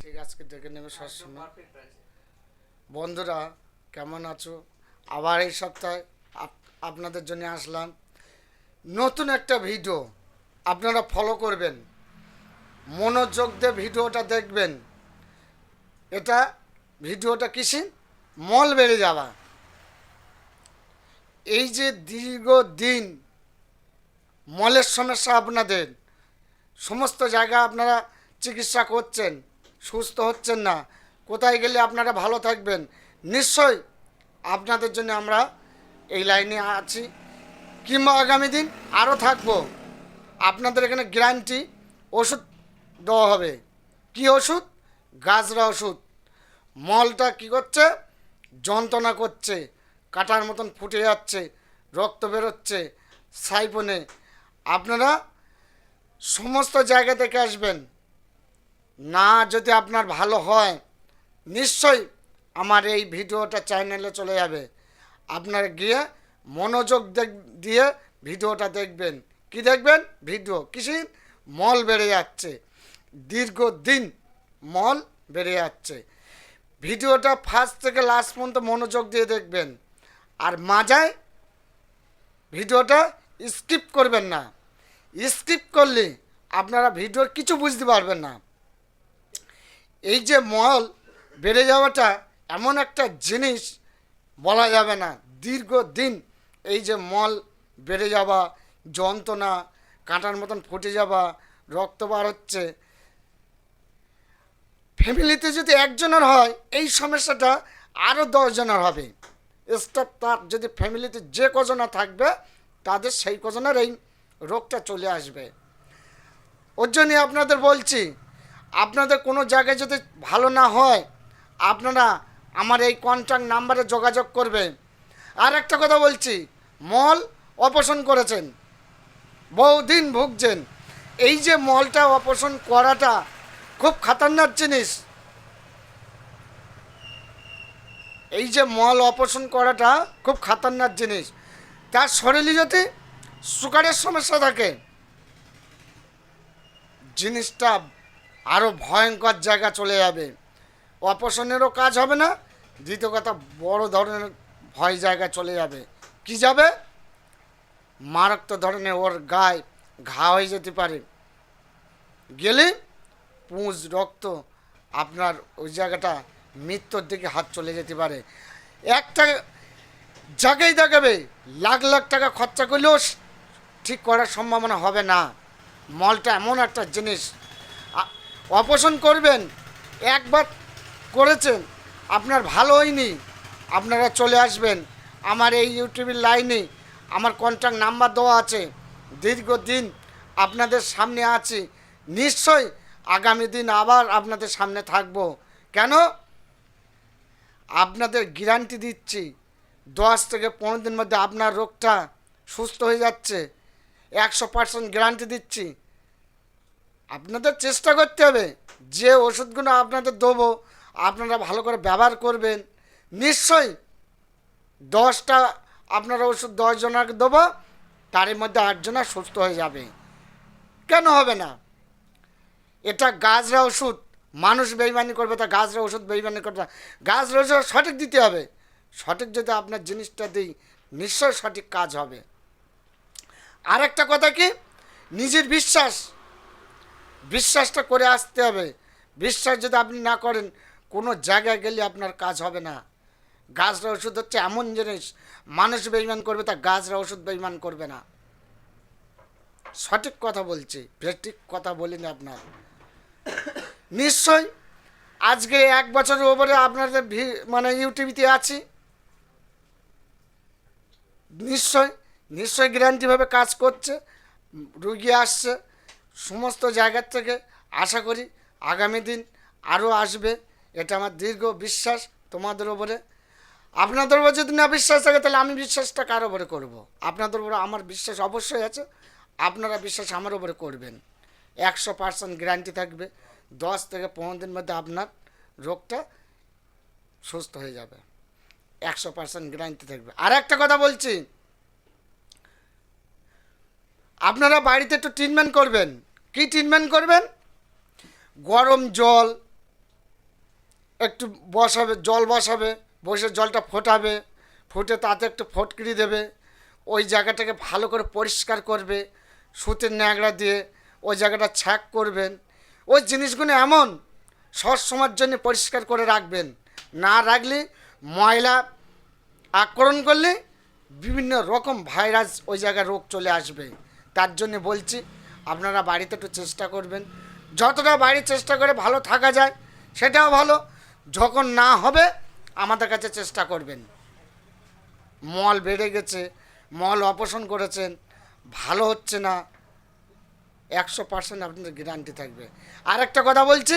ঠিক আজকে ডেকে নেবে সবসময়। বন্ধুরা কেমন আছো? আবার এই সপ্তাহে আপ- আপনাদের জন্য আসলাম নতুন একটা ভিডিও। আপনারা ফলো করবেন। মনোযোগ দিয়ে ভিডিওটা দেখবেন। এটা ভিডিওটা কিসে মল বেড়ে যাওয়া। এই যে দীর্ঘদিন মলের সমস্যা আপনাদের সমস্ত জায়গা আপনারা চিকিৎসা করছেন সুস্থ হচ্ছেন না। কোথায় গেলে আপনারা ভালো থাকবেন? নিশ্চয়ই আপনাদের জন্য আমরা এই লাইনে আছি। কিংবা আগামী দিন আরও থাকব। আপনাদের এখানে গ্যারান্টি ওষুধ দেওয়া হবে। কি ওষুধ? গাজরা ওষুধ। মলটা কি করছে? যন্ত্রণা করছে। কাটার মতন ফুটে যাচ্ছে। রক্ত বেরোচ্ছে সাইফোনে। আপনারা সমস্ত জায়গা থেকে আসবেন। না যদি আপনার ভালো হয়, নিশ্চয়ই আমার এই ভিডিওটা চ্যানেলে চলে যাবে। আপনারা গিয়ে মনোযোগ দিয়ে ভিডিওটা দেখবেন। কি দেখবেন? ভিডিও। কিসি মল বেড়ে যাচ্ছে। দীর্ঘদিন মল বেড়ে যাচ্ছে। ভিডিওটা ফার্স্ট থেকে লাস্ট পর্যন্ত মনোযোগ দিয়ে দেখবেন। আর মাজায় ভিডিওটা স্কিপ করবেন না। স্কিপ করলে আপনারা ভিডিওর কিছু বুঝতে পারবেন না। এই যে মল বেড়ে যাওয়াটা এমন একটা জিনিস বলা যাবে না। দীর্ঘদিন এই যে মল বেড়ে যাওয়া, যন্ত্রণা, কাঁটার মতন ফুটে যাওয়া, রক্ত বার হচ্ছে, ফ্যামিলিতে যদি একজনের হয়, এই সমস্যাটা আরও দশজনের হবে। স্টাফ তার যদি ফ্যামিলিতে যে কজনা থাকবে, তাদের সেই কজনের এই রোগটা চলে আসবে। ওর জন্যই আপনাদের বলছি আপনাদের কোনো জায়গায় যদি ভালো না হয়, আপনারা আমার এই কন্ট্যাক্ট নাম্বারে যোগাযোগ করবে আর একটা কথা বলছি, মল অপারেশন করেছেন, বহুদিন ভুগছেন। এই যে মলটা অপারেশন করাটা খুব খাতারনাক জিনিস। এই যে মল অপারেশন করাটা খুব খাতারনাক জিনিস। তার শরীরে যদি সুগারের সমস্যা থাকে, জিনিসটা আরও ভয়ঙ্কর জায়গা চলে যাবে। অপারেশনেরও কাজ হবে না, দ্বিতীয় কথা বড় ধরনের ভয় জায়গা চলে যাবে। কি যাবে? মারাত্মক ধরনের ওর গায়ে ঘা হয়ে যেতে পারে। গেলে পুঁজ, রক্ত আপনার ওই জায়গাটা মৃত্যুর দিকে হাত চলে যেতে পারে। একটা জায়গায় দেখাবে, লাখ লাখ টাকা খরচা করলেও ঠিক করার সম্ভাবনা হবে না। মলটা এমন একটা জিনিস অপারেশন করবেন, একবার করেছেন, আপনার ভালো হয়নি, আপনারা চলে আসবেন। আমার এই ইউটিউবের লাইনে আমার কন্ট্যাক্ট নাম্বার দেওয়া আছে, দীর্ঘদিন আপনাদের সামনে আছি নিশ্চয়ই আগামী দিন আবার আপনাদের সামনে থাকব। কেন? আপনাদের গ্যারান্টি দিচ্ছি, দশ থেকে পনেরো দিন মধ্যে আপনার রোগটা সুস্থ হয়ে যাচ্ছে, একশো পার্সেন্ট গ্যারান্টি দিচ্ছি। আপনাদের চেষ্টা করতে হবে। যে ওষুধগুলো আপনাদের দেবো, আপনারা ভালো করে ব্যবহার করবেন। নিশ্চয়ই দশটা আপনারা ওষুধ দশ জনকে দেবো, তারই মধ্যে আটজনা সুস্থ হয়ে যাবে। কেন হবে না? এটা গাছরা ওষুধ, মানুষ বেইমানি করবে তা গাছরা ওষুধ বেইমানি করবে। গাছরা ওষুধ সঠিক দিতে হবে। সঠিক যদি আপনার জিনিসটা দিই নিশ্চয় সঠিক কাজ হবে। আর একটা কথা কি? নিজের বিশ্বাস। বিশ্বাসটা করে আসতে হবে। বিশ্বাস যদি আপনি না করেন, কোনো জায়গায় গেলে আপনার কাজ হবে না। গাছরা ওষুধ হচ্ছে এমন জিনিস, মানুষ বেইমান করবে তা গাছরা ওষুধ বেইমান করবে না। সঠিক কথা বলছি, সঠিক কথা বলিনি আপনার। নিশ্চয় আজকে এক বছরের ওপরে আপনাদের ভি- মানে ইউটিভিতে আছি। নিশ্চয় নিশ্চয় গ্যারান্টিভাবে কাজ করছে, রুগী আসছে। সমস্ত জায়গার থেকে আশা করি আগামী দিন আরও আসবে। এটা আমার দীর্ঘ বিশ্বাস তোমাদের ওপরে আপনাদের উপর যদি না বিশ্বাস থাকে, তাহলে আমি বিশ্বাসটা কার ওপরে করব। আপনাদের উপরে আমার বিশ্বাস অবশ্যই আছে। আপনারা বিশ্বাস আমার ওপরে করবেন। একশো পার্সেন্ট গ্যারান্টি থাকবে। দশ থেকে পনেরো দিন মধ্যে আপনার রোগটা সুস্থ হয়ে যাবে। একশো পার্সেন্ট গ্যারান্টি থাকবে। আর একটা কথা বলছি, আপনারা বাড়িতে একটু ট্রিটমেন্ট করবেন। কি ট্রিটমেন্ট করবেন? গরম জল, একটু বসাবে, জল বসাবে, বসে জলটা ফোটাবে, ফুটে তাতে একটু ফটকিরি দেবে, ওই জায়গাটাকে ভালো করে পরিষ্কার করবে, সুতির ন্যাংরা দিয়ে ওই জায়গাটা ছ্যাক করবেন। ওই জিনিসগুলো এমন, সবসময়ের জন্য পরিষ্কার করে রাখবেন। না রাখলে ময়লা আক্রমণ করলে বিভিন্ন রকম ভাইরাস ওই জায়গায় রোগ চলে আসবে। তার জন্য বলছি আপনারা বাড়িতে একটু চেষ্টা করবেন। যতটা বাড়ির চেষ্টা করে ভালো থাকা যায়, সেটাও ভালো। যখন না হবে, আমাদের কাছে চেষ্টা করবেন। মল বেড়ে গেছে, মল অপসারণ করেছেন, ভালো হচ্ছে না, একশো পার্সেন্ট আপনাদের গ্যারান্টি থাকবে। আর একটা কথা বলছি,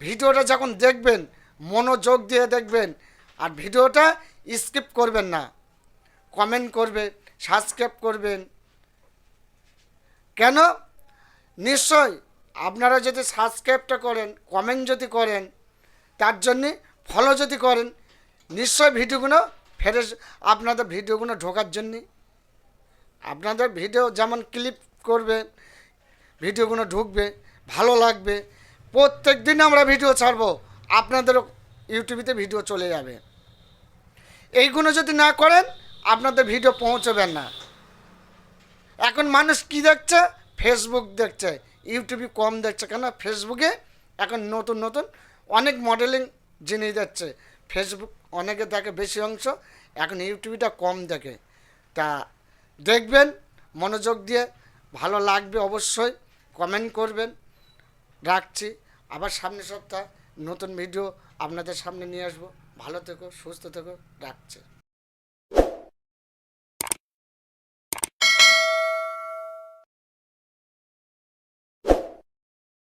ভিডিওটা যখন দেখবেন, মনোযোগ দিয়ে দেখবেন, আর ভিডিওটা স্কিপ করবেন না। কমেন্ট করবেন সাবস্ক্রাইব করবেন। কেন? নিশ্চয় আপনারা যদি সাবস্ক্রাইবটা করেন কমেন্ট যদি করেন, তার জন্যে ফলো যদি করেন, নিশ্চয় ভিডিওগুলো ফেরে আপনাদের ভিডিওগুলো ঢোকার জন্যে। আপনাদের ভিডিও যেমন ক্লিপ করবে, ভিডিওগুলো ঢুকবে, ভালো লাগবে প্রত্যেক দিন আমরা ভিডিও ছাড়বো আপনাদেরও ইউটিউবেতে ভিডিও চলে যাবে। এইগুলো যদি না করেন, আপনাদের ভিডিও পৌঁছবেন না। এখন মানুষ কি দেখছে? ফেসবুক দেখছে ইউটিউবে কম দেখছে কেন ফেসবুকে এখন নতুন নতুন অনেক মডেলিং জিনিস যাচ্ছে। ফেসবুক অনেকে দেখে বেশি অংশ, এখন ইউটিউবটা কম দেখে। তা দেখবেন, মনোযোগ দিয়ে, ভালো লাগবে অবশ্যই কমেন্ট করবেন। রাখছি, আবার সামনের সপ্তাহ নতুন ভিডিও আপনাদের সামনে নিয়ে আসব। ভালো থেকো, সুস্থ থেকো, রাখছি।